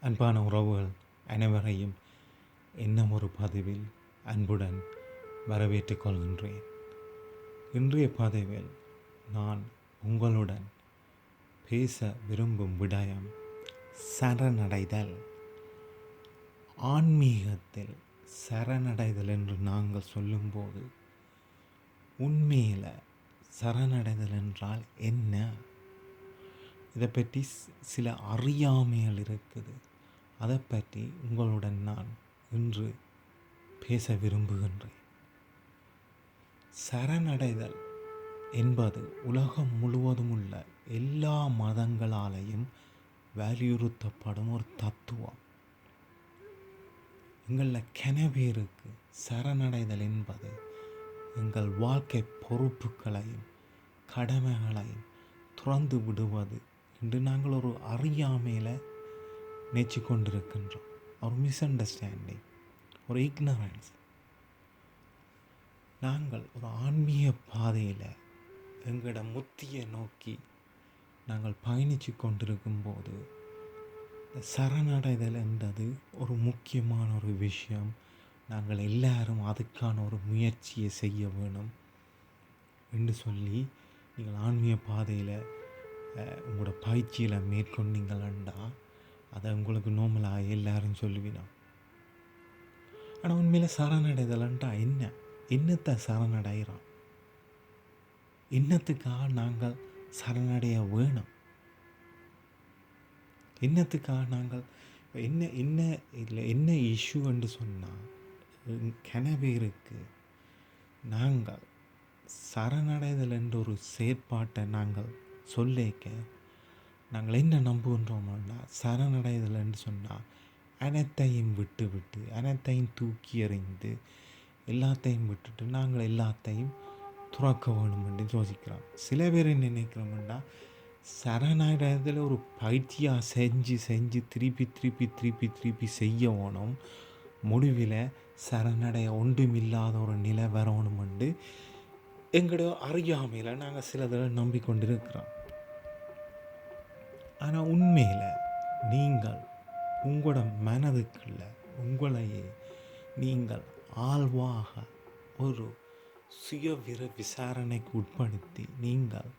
அன்பான உறவுகள் அனைவரையும் இன்னும் ஒரு பதிவில் அன்புடன் வரவேற்றுக் கொள்கின்றேன். இன்றைய பதிவில் நான் உங்களுடன் பேச விரும்பும் விடயம் சரணடைதல். ஆன்மீகத்தில் சரணடைதல் என்று நாங்கள் சொல்லும்போது உண்மையில் சரணடைதல் என்றால் என்ன? இதை பற்றி சில அறியாமைகள் இருக்குது. அதை பற்றி உங்களுடன் நான் இன்று பேச விரும்புகின்றேன். சரணடைதல் என்பது உலகம் முழுவதும் உள்ள எல்லா மதங்களாலேயும் வலியுறுத்தப்படும் ஒரு தத்துவம். எங்களில் கனவேருக்கு சரணடைதல் என்பது எங்கள் வாழ்க்கை பொறுப்புகளையும் கடமைகளையும் துறந்து விடுவது என்று நாங்கள் ஒரு அறியாமையில் நேச்சு கொண்டிருக்கின்றோம் ஒரு மிஸ் அண்டர்ஸ்டாண்டிங் ஒரு இக்னரன்ஸ் நாங்கள் ஒரு ஆன்மீக பாதையில் எங்களோட முத்தியை நோக்கி நாங்கள் பயணித்து கொண்டிருக்கும் போது இந்த சரணடைதல் என்றது ஒரு முக்கியமான ஒரு விஷயம். நாங்கள் எல்லாரும் அதுக்கான ஒரு முயற்சியை செய்ய வேணும் என்று சொல்லி நீங்கள் ஆன்மீக பாதையில் உங்களோட பயிற்சியில் மேற்கொண்டீங்களா அதை உங்களுக்கு நோமலாக எல்லாரும் சொல்லுவீனா. ஆனால் உண்மையில் சரணடைதலன்ட்டா என்ன? என்னத்தை சரணடைகிறோம்? என்னத்துக்காக நாங்கள் சரணடைய வேணும்? என்னத்துக்காக நாங்கள் என்ன என்ன இதில் என்ன இஷ்யூன்னு சொன்னால் கனவேருக்கு நாங்கள் சரணடைதல் என்ற ஒரு செயற்பாட்டை நாங்கள் சொல்லிக்க நாங்கள் என்ன நம்புகின்றோம்னா சரணடைதல் சொன்னால் அனைத்தையும் விட்டு விட்டு அனைத்தையும் தூக்கி எறிந்து எல்லாத்தையும் விட்டுட்டு நாங்கள் எல்லாத்தையும் துறக்க வேணும் என்று யோசிக்கிறோம். சில பேர் என்ன நினைக்கிறோம்னா சரணடைதல் ஒரு பயிற்சியாக செஞ்சு செஞ்சு திருப்பி திருப்பி திருப்பி திருப்பி செய்ய வேணும். முடிவில் சரணடைய ஒன்றுமில்லாத ஒரு நிலை வரணுமெண்டு எங்களோட அறியாமையில் நாங்கள் சிலதில் நம்பிக்கொண்டிருக்கிறோம். ஆனால் உண்மையில் நீங்கள் உங்களோட மனதுக்குள்ள உங்களையே நீங்கள் ஆழ்வாக ஒரு சுய விர விசாரணைக்கு உட்படுத்தி நீங்கள்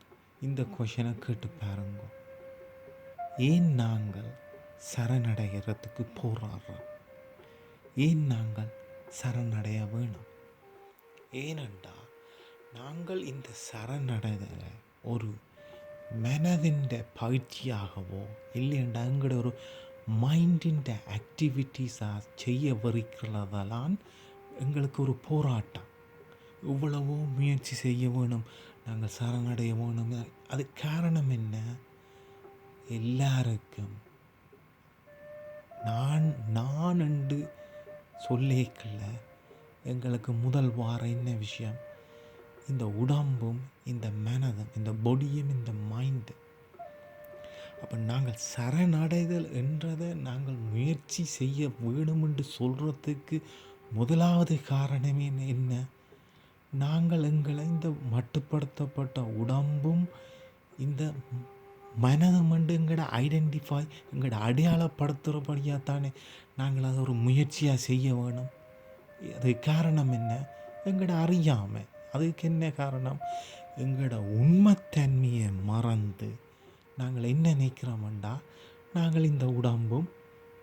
இந்த கொஷனை கேட்டு பாருங்க. ஏன் நாங்கள் சரணடைகிறதுக்கு போராடுறோம்? ஏன் நாங்கள் சரணடைய வேணும்? ஏனென்றால் நாங்கள் இந்த சரணடைதலை ஒரு മനതിൻ്റെ பயிற்சியாகவோ இல்லையண்டா எங்களோட ஒரு മൈൻഡിൻ്റെ ആക്ടിവിറ്റീസ് செய்ய வரிக்கிறதெல்லாம் எங்களுக்கு ஒரு போராட்டம். இவ்வளவோ முயற்சி செய்ய வேணும் நாங்கள் சரணடைய வேணும். அது காரணம் என்ன? எல்லாருக்கும் நான் நான் என்று சொல்லிக்கல எங்களுக்கு முதல் வார என்ன விஷயம்? இந்த உடம்பும் இந்த மனதும் இந்த பொடியும் இந்த மைண்டு அப்போ நாங்கள் சரணடைதல் என்றதை நாங்கள் முயற்சி செய்ய வேணும் என்று சொல்கிறதுக்கு முதலாவது காரணமே என்ன? நாங்கள் எங்களை இந்த மட்டுப்படுத்தப்பட்ட உடம்பும் இந்த மனதும் வந்து எங்களோட ஐடென்டிஃபை எங்களோட அடையாளப்படுத்துகிறபடியாக தானே நாங்கள் அதை ஒரு முயற்சியாக செய்ய வேணும். அது காரணம் என்ன? எங்களோட அறியாமை. அதுக்கு என்ன காரணம்? எங்களோட உண்மைத்தன்மையை மறந்து நாங்கள் என்ன நினைக்கிறோம்டா நாங்கள் இந்த உடம்பும்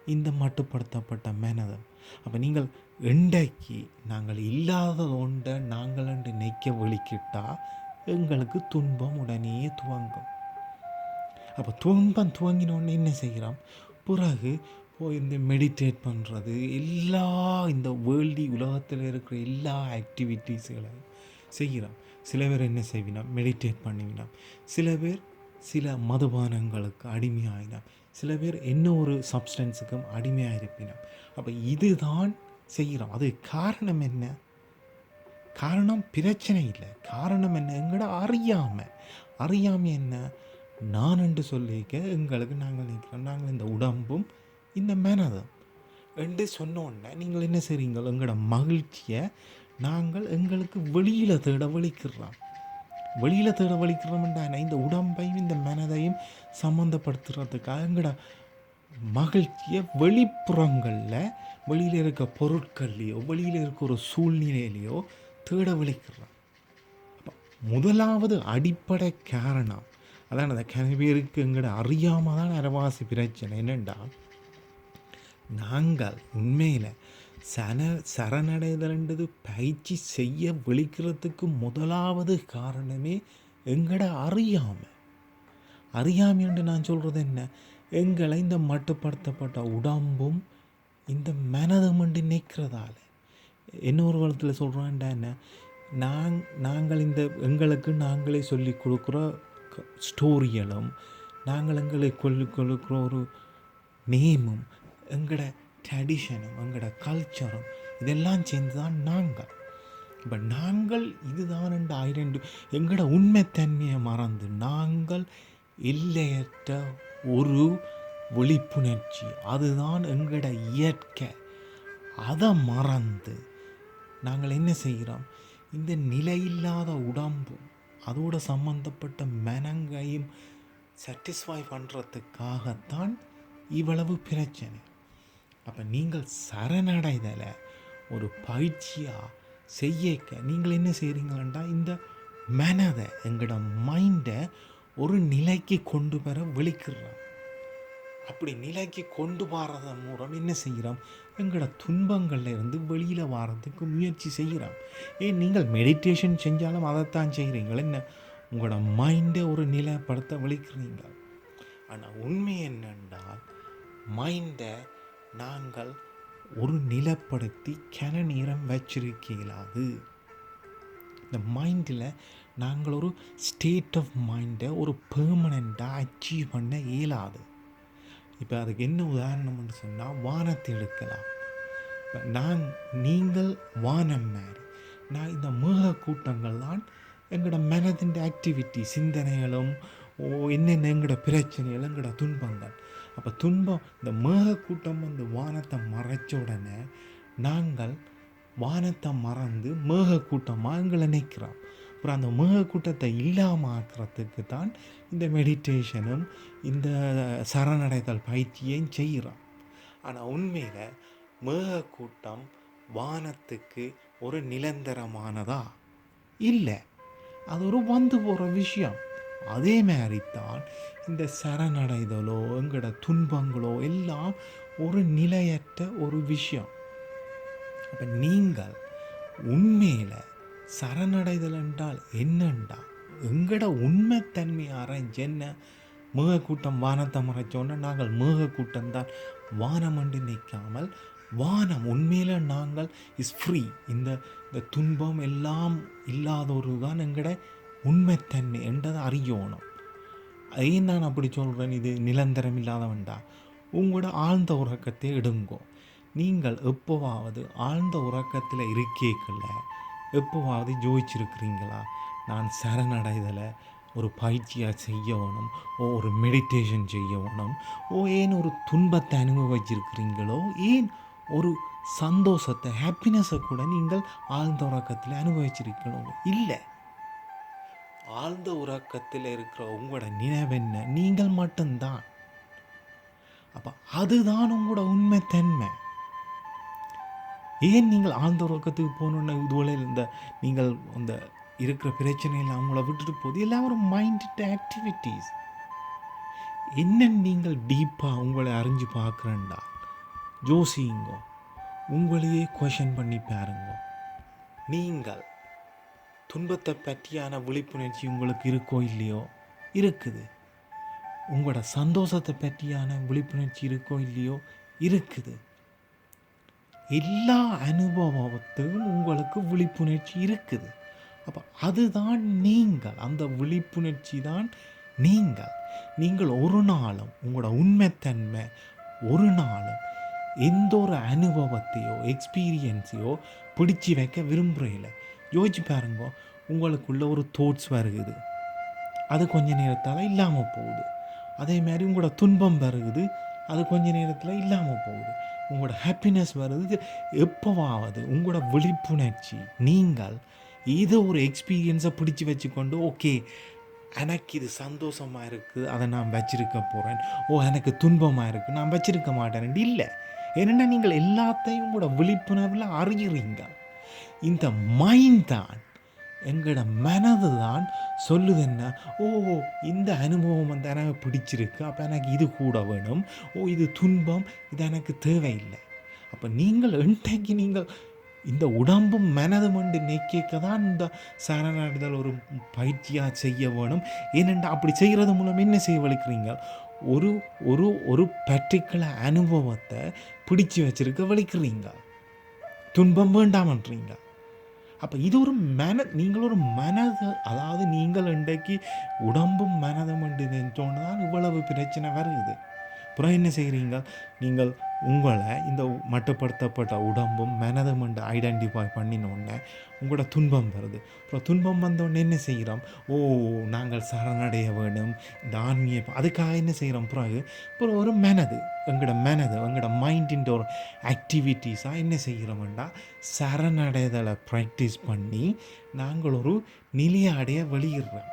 இந்த மட்டுப்படுத்தப்பட்ட மனதும். அப்போ நீங்கள் இன்றைக்கு நாங்கள் இல்லாத ஒன்றை நாங்கள் என்று நிற்க வெளிக்கிட்டா எங்களுக்கு துன்பம் உடனே துவங்கும். அப்போ துன்பம் துவங்கினோடனே என்ன செய்கிறோம்? பிறகு போய் இந்த மெடிடேட் பண்ணுறது எல்லா இந்த வேர்ல்டி உலகத்தில் இருக்கிற எல்லா ஆக்டிவிட்டீஸ்களையும் செய்கிறோம் சில பேர் என்ன செய்வினோம் மெடிடேட் பண்ணுவினோம் சில பேர் சில மதுபானங்களுக்கு அடிமையாகினோம் சில பேர் என்ன ஒரு சப்ஸ்டன்ஸுக்கும் அடிமையாக இருப்பினோம் அப்போ இதுதான் செய்கிறோம் அது காரணம் என்ன? காரணம் பிரச்சனை இல்லை. காரணம் என்ன? எங்கட அறியாமை. அறியாமல் என்ன? நான் என்று சொல்லிக்க எங்களுக்கு நாங்கள் நிற்கிறோம். நாங்கள் இந்த உடம்பும் இந்த மனதும். என்று சொன்னோன்னே நீங்கள் என்ன செய்கிறீங்க எங்களோட மகிழ்ச்சியை நாங்கள் எங்களுக்கு வெளியில் தேட வலிக்கிறோம் வெளியில் தேட வலிக்கிறோம்டான இந்த உடம்பையும் இந்த மனதையும் சம்மந்தப்படுத்துறதுக்காக எங்களோட மகிழ்ச்சியை வெளிப்புறங்களில் வெளியில் இருக்க பொருட்கள்லேயோ வெளியில் இருக்க ஒரு சூழ்நிலையிலையோ தேட வலிக்கிறோம் முதலாவது அடிப்படை காரணம். அதான் அந்த கனவேருக்கு எங்கட அறியாமல் தான் அரவாசி பிரச்சனை என்னென்னா நாங்கள் உண்மையில் சன சரணடைதல்ன்றது பயிற்சி செய்ய விழிக்கிறதுக்கு முதலாவது காரணமே எங்கட அறியாமை. அறியாமை என்று நான் சொல்கிறது என்ன? எங்களை இந்த மட்டுப்படுத்தப்பட்ட உடம்பும் இந்த மனதும் என்று நிற்கிறதால. இன்னொரு காலத்தில் சொல்கிறான்டா என்ன? நாங் நாங்கள் இந்த எங்களுக்கு நாங்களே சொல்லி கொடுக்குற க- ஸ்டோரிகளும் நாங்கள் எங்களை கொல்லி கொடுக்குற ஒரு நேமும் எங்களோட ட்ரெடிஷனும் எங்களோட கல்ச்சரும் இதெல்லாம் சேர்ந்து தான் நாங்கள். இப்போ நாங்கள் இதுதான் ரெண்டு ஆயிரண்டு எங்களோட உண்மைத்தன்மையை மறந்து நாங்கள் இல்லையற்ற ஒரு விழிப்புணர்ச்சி அதுதான் எங்களோட இயற்கை. அதை மறந்து நாங்கள் என்ன செய்கிறோம்? இந்த நிலையில்லாத உடம்பும் அதோட சம்பந்தப்பட்ட மனங்கையும் சாட்டிஸ்ஃபை பண்ணுறதுக்காகத்தான் இவ்வளவு பிரச்சனை. அப்போ நீங்கள் சரணடைதலை ஒரு பயிற்சியாக செய்யக்க நீங்கள் என்ன செய்கிறீங்களா இந்த மனதை எங்களோட மைண்டை ஒரு நிலைக்கு கொண்டு வர விழிக்கிறோம். அப்படி நிலைக்கு கொண்டு வரதன் மூலம் என்ன செய்கிறோம்? எங்களோட துன்பங்கள்ல இருந்து வெளியில் வரதுக்கு முயற்சி செய்கிறோம். ஏன் நீங்கள் மெடிடேஷன் செஞ்சாலும் அதைத்தான் செய்கிறீங்கள் என்ன? உங்களோட மைண்டை ஒரு நிலைப்படுத்த விழிக்கிறீங்க. ஆனால் உண்மை என்னென்றால் மைண்டை நாங்கள் ஒரு நிலப்படுத்தி கன நேரம் வச்சிருக்கலாது இந்த மைண்டில் நாங்கள் ஒரு ஸ்டேட் ஆஃப் மைண்டை ஒரு பெர்மனண்ட்டாக அச்சீவ் பண்ண இயலாது. இப்போ அதுக்கு என்ன உதாரணம்னு சொன்னால் வானத்தை எடுக்கலாம். இப்போ நான் நீங்கள் வானம் மாதிரி நான் இந்த மேக கூட்டங்கள் தான் எங்களோட மனதின் ஆக்டிவிட்டி சிந்தனைகளும் ஓ என்னென்ன எங்களோட பிரச்சனைகள் எங்களோட துன்பங்கள். அப்போ துன்பம் இந்த மேகக்கூட்டம் வந்து வானத்தை மறைச்ச உடனே நாங்கள் வானத்தை மறந்து மேகக்கூட்டமாக எங்களை நிற்கிறோம் அப்புறம் அந்த மேகக்கூட்டத்தை இல்லாமல் ஆக்கிறதுக்கு தான் இந்த மெடிடேஷனும் இந்த சரணடைதல் பயிற்சியையும் செய்கிறோம். ஆனால் உண்மையில் மேகக்கூட்டம் வானத்துக்கு ஒரு நிரந்தரமானதா? இல்லை. அது ஒரு வந்து போகிற விஷயம். அதே மாதிரி தான் இந்த சரணடைதலோ எங்களோட துன்பங்களோ எல்லாம் ஒரு நிலையற்ற ஒரு விஷயம். அப்போ நீங்கள் உண்மையில் சரணடைதல் என்றால் என்னண்டா? எங்களோட உண்மைத்தன்மை அரைஞ்சு என்ன? மேகக்கூட்டம் வானத்தை மறைச்சோன்னா நாங்கள் மேக தான் வானம் என்று நிற்காமல் வானம் உண்மையில் நாங்கள் இஸ் ஃப்ரீ இந்த இந்த துன்பம் எல்லாம் இல்லாதொரு தான் எங்களோட உண்மைத்தன்மை என்றதை அறியணும். ஏன் நான் அப்படி சொல்கிறேன் இது நிரந்தரம் இல்லாதவன்டா. உங்களோட ஆழ்ந்த உறக்கத்தை எடுங்கோ. நீங்கள் எப்போவாவது ஆழ்ந்த உறக்கத்தில் இருக்கேக்கல எப்போவாவது ஜோதிச்சிருக்கிறீங்களா? நான் சரணடைதலை ஒரு பயிற்சியாக செய்யணும் ஓ ஒரு மெடிடேஷன் செய்யணும் ஓ ஏன் ஒரு துன்பத்தை அனுபவிச்சிருக்கிறீங்களோ? ஏன் ஒரு சந்தோஷத்தை ஹாப்பினஸை கூட நீங்கள் ஆழ்ந்த உறக்கத்தில் அனுபவிச்சிருக்கணும்? இல்லை. ஆழ்ந்த உறக்கத்தில் இருக்கிற உங்களோட நினைவென்ன நீங்கள் மட்டும்தான். அப்போ அதுதான் உங்களோட உண்மை தன்மை. ஏன் நீங்கள் ஆழ்ந்த உறக்கத்துக்கு போகணுன்னு இதுவரை இந்த நீங்கள் அந்த இருக்கிற பிரச்சனையில் அவங்கள விட்டுட்டு போகுது? எல்லாம் ஒரு மைண்ட் ஆக்டிவிட்டீஸ் என்ன நீங்கள் டீப்பாக உங்களை அறிஞ்சு பார்க்குறேன்டா? ஜோசிங்கோ உங்களையே கொஷன் பண்ணி பாருங்க. நீங்கள் துன்பத்தை பற்றியான விழிப்புணர்ச்சி உங்களுக்கு இருக்கோ இல்லையோ? இருக்குது. உங்களோட சந்தோஷத்தை பற்றியான விழிப்புணர்ச்சி இருக்கோ இல்லையோ? இருக்குது. எல்லா அனுபவத்தையும் உங்களுக்கு விழிப்புணர்ச்சி இருக்குது. அப்போ அதுதான் நீங்கள். அந்த விழிப்புணர்ச்சி தான் நீங்கள். நீங்கள் ஒரு நாளும் உங்களோட உண்மைத்தன்மை ஒரு நாளும் எந்த ஒரு அனுபவத்தையோ எக்ஸ்பீரியன்ஸையோ பிடிச்சி வைக்க விரும்புகிறீங்கள யோசிச்சு பாருங்க. உங்களுக்குள்ள ஒரு தோட்ஸ் வருகுது. அது கொஞ்ச நேரத்தால் இல்லாமல் போகுது. அதே மாதிரி உங்களோட துன்பம் வருகுது. அது கொஞ்ச நேரத்தில் இல்லாமல் போகுது. உங்களோட ஹாப்பினஸ் வருது. எப்போவாவது உங்களோட விழிப்புணர்ச்சி நீங்கள் ஏதோ ஒரு எக்ஸ்பீரியன்ஸை பிடிச்சி வச்சுக்கொண்டு ஓகே எனக்கு இது சந்தோஷமாக இருக்குது அதை நான் வச்சிருக்க போகிறேன் ஓ எனக்கு துன்பமாக இருக்குது நான் வச்சிருக்க மாட்டேன். இல்லை. என்னென்னா நீங்கள் எல்லாத்தையும் உங்களோட விழிப்புணர்வில் அறிகிறீங்க இந்த மைண்ட் தான் எங்களோட மனது தான் சொல்லுது என்ன ஓ இந்த அனுபவம் வந்து எனக்கு பிடிச்சிருக்கு. அப்போ எனக்கு இது கூட வேணும். ஓ இது துன்பம். இது எனக்கு தேவையில்லை. அப்போ நீங்கள் இன்றைக்கு நீங்கள் இந்த உடம்பும் மனதும் என்று நிற்க தான் இந்த சரணடைதல் ஒரு பயிற்சியாக செய்ய வேணும். ஏனென்றால் அப்படி செய்கிறது மூலம் என்ன செய்ய வலிக்கிறீங்க? ஒரு ஒரு ஒரு பர்டிகுலர் அனுபவத்தை பிடிச்சி வச்சிருக்க வலிக்கிறீங்க. துன்பம் வேண்டாமன்றீங்க அப்போ இது ஒரு மன நீங்கள் ஒரு மனது அதாவது நீங்கள் இன்றைக்கு உடம்பும் மனதும் என்று நினைச்சோன்னு தான் இவ்வளவு பிரச்சனை வருது. அப்புறம் என்ன செய்கிறீங்க நீங்கள் உங்களை இந்த மட்டுப்படுத்தப்பட்ட உடம்பும் மனதும் என்று ஐடென்டிஃபை பண்ணினோடனே உங்களோட துன்பம் வருது. அப்புறம் துன்பம் வந்தோடனே என்ன செய்கிறோம் ஓ நாங்கள் சரணடைய வேணும் இந்த ஆன்மீக அதுக்காக என்ன செய்கிறோம் பிறகு அப்புறம் ஒரு மனது எங்களோட மனது எங்களோட மைண்டின் ஒரு ஆக்டிவிட்டீஸாக என்ன செய்கிறோம்டா சரணடைதலை ப்ராக்டிஸ் பண்ணி நாங்கள் ஒரு நிலையாடைய வெளியிடுறோம்.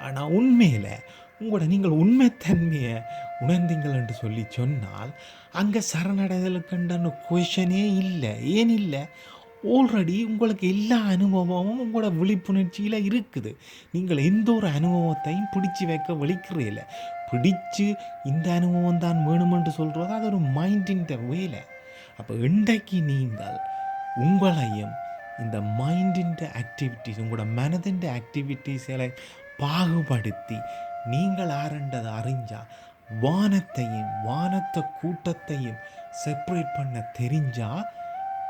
ஆனால் உண்மையில் உங்களோட நீங்கள் உண்மைத்தன்மையை உணர்ந்தீங்கள் என்று சொல்லி சொன்னால் அங்கே சரணடைதலுக்குண்டான கொஷனே இல்லை. ஏன் இல்லை? ஆல்ரெடி உங்களுக்கு எல்லா அனுபவமும் உங்களோட விழிப்புணர்ச்சியில் இருக்குது. நீங்கள் எந்த ஒரு அனுபவத்தையும் பிடிச்சி வைக்க வலிக்கிறீல்ல பிடிச்சு இந்த அனுபவம் தான் வேணுமென்று சொல்கிறது அது ஒரு மைண்டின் வேலை. அப்போ இன்றைக்கு நீங்கள் உங்களையும் இந்த மைண்டின் ஆக்டிவிட்டீஸ் உங்களோட மனதின் ஆக்டிவிட்டீஸை பாகுபடுத்தி நீங்கள் ஆரண்டதை அறிஞ்சா வானத்தையும் வானத்தை கூட்டத்தையும் செப்பரேட் பண்ண தெரிஞ்சா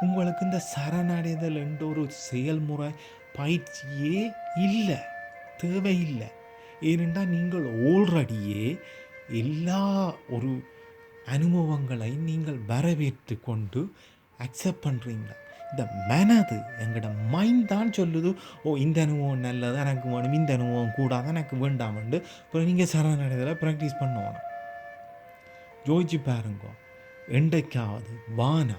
உங்களுக்கு இந்த சரணடைதல் என்ற ஒரு செயல்முறை பயிற்சியே இல்லை தேவையில்லை. ஏனென்றால் நீங்கள் ஆல்ரெடியே எல்லா ஒரு அனுபவங்களை நீங்கள் வரவேற்று கொண்டு அக்செப்ட் பண்ணுறீங்க இந்த மனது எங்களோட மைண்ட் தான் சொல்லுது. ஓ இந்த அனுபவம் நல்லது எனக்கு வேணும். இந்த அனுபவம் கூடாது எனக்கு வேண்டாமண்டு. அப்புறம் நீங்கள் சரணடைதலை ப்ராக்டிஸ் பண்ணுவோம் யோசிச்சு பாருங்க. என்றைக்காவது வானா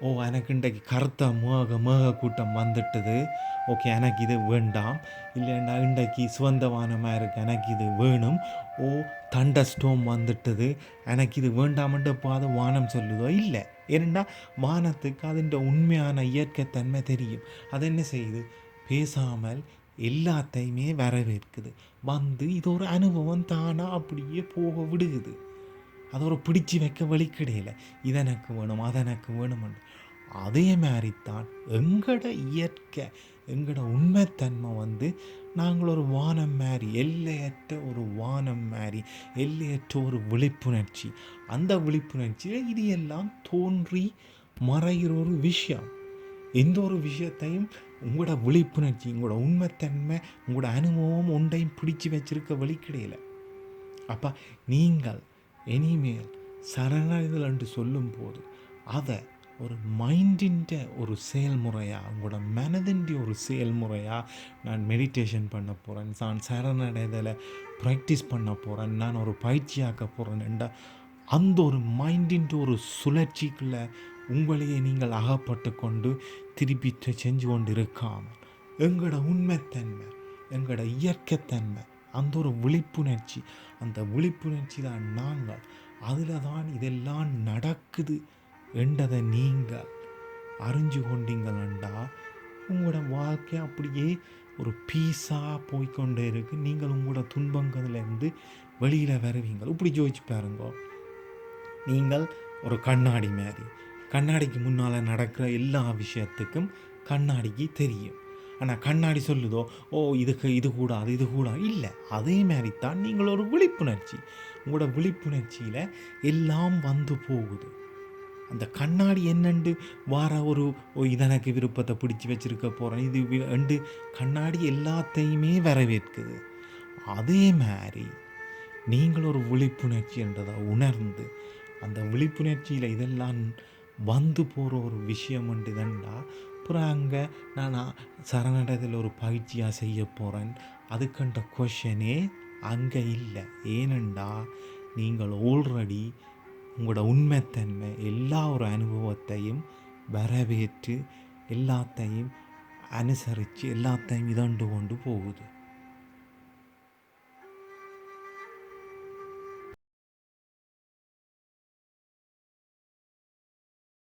ஓ எனக்கு இன்றைக்கு கருத்த மேக மேக கூட்டம் வந்துட்டது. ஓகே எனக்கு இது வேண்டாம். இல்லைன்னா இன்றைக்கு சுவந்தவானமாக இருக்குது எனக்கு இது வேணும். ஓ தண்ட ஸ்டோம் வந்துட்டது. எனக்கு இது வேண்டாமன்ட்டு பாத வானம் சொல்லுதோ? இல்லை. ஏனெண்டா வானத்துக்கு அதுன்ற உண்மையான இயற்கைத்தன்மை தெரியும். அது என்ன செய்யுது? பேசாமல் எல்லாத்தையுமே வரவேற்குது. வந்து இது ஒரு அனுபவம் தானாக அப்படியே போக விடுகுது. அதை ஒரு பிடிச்சி வைக்க வழி கிடையில இது எனக்கு வேணும் அது எனக்கு வேணும்னு அதே மாதிரி தான் எங்களோட இயற்கை எங்களோட உண்மைத்தன்மை வந்து நாங்கள் ஒரு வானம் மாதிரி எல்லையற்ற ஒரு வானம் மாதிரி எல்லையற்ற ஒரு விழிப்புணர்ச்சி. அந்த விழிப்புணர்ச்சியில் இது எல்லாம் தோன்றி மறைகிற ஒரு விஷயம். எந்த ஒரு விஷயத்தையும் உங்களோட விழிப்புணர்ச்சி உங்களோட உண்மைத்தன்மை உங்களோட அனுபவம் ஒன்றையும் பிடிச்சி வச்சிருக்க வழி கிடையில அப்போ நீங்கள் இனிமேல் சரணடைதல் என்று சொல்லும்போது அதை ஒரு மைண்டின் ஒரு செயல்முறையாக உங்களோட மனதின் ஒரு செயல்முறையாக நான் மெடிடேஷன் பண்ண போகிறேன் நான் சரணடைதலை ப்ராக்டிஸ் பண்ண போகிறேன் நான் ஒரு பயிற்சியாக்க போகிறேன் என்ற அந்த ஒரு மைண்டின் ஒரு சுழற்சிக்குள்ளே உங்களையே நீங்கள் அகப்பட்டு கொண்டு திருப்பி செஞ்சு கொண்டு இருக்காமல் எங்களோட உண்மைத்தன்மை எங்களோட இயற்கைத்தன்மை அந்த ஒரு விழிப்புணர்ச்சி. அந்த விழிப்புணர்ச்சி தான் நாங்கள். அதில் தான் இதெல்லாம் நடக்குது என்றதை நீங்கள் அறிஞ்சு கொண்டீங்களா உங்களோட வாழ்க்கை அப்படியே ஒரு பீஸாக போய்கொண்டே இருக்குது நீங்கள் உங்களோட துன்பங்கள்லேருந்து வெளியில் வருவீங்க இப்படி ஜோதிச்சு பாருங்க. நீங்கள் ஒரு கண்ணாடி மாதிரி. கண்ணாடிக்கு முன்னால் நடக்கிற எல்லா விஷயத்துக்கும் கண்ணாடிக்கு தெரியும். ஆனால் கண்ணாடி சொல்லுதோ ஓ இதுக்கு இது கூடாது இது கூடாது இல்லை அதே மாதிரி தான் நீங்கள் ஒரு விழிப்புணர்ச்சி. உங்களோட விழிப்புணர்ச்சியில் எல்லாம் வந்து போகுது. அந்த கண்ணாடி என்னண்டு? வார ஒரு இதனக்கு விருப்பத்தை பிடிச்சி வச்சுருக்க போகிறேன் இது ரெண்டு கண்ணாடி எல்லாத்தையுமே வரவேற்குது. அதே மாதிரி நீங்கள் ஒரு விழிப்புணர்ச்சி என்றதை உணர்ந்து அந்த விழிப்புணர்ச்சியில் இதெல்லாம் வந்து போகிற ஒரு விஷயம் இதுண்டா அப்புறம் அங்கே நான் சரணடைதல் ஒரு பயிற்சியாக செய்ய போகிறேன் அதுக்கண்ட கொஷனே அங்கே இல்லை. ஏனெண்டா நீங்கள் ஆல்ரெடி உங்களோட உண்மைத்தன்மை எல்லா ஒரு அனுபவத்தையும் வரவேற்று எல்லாத்தையும் அனுசரித்து எல்லாத்தையும் இதண்டு கொண்டு போகுது.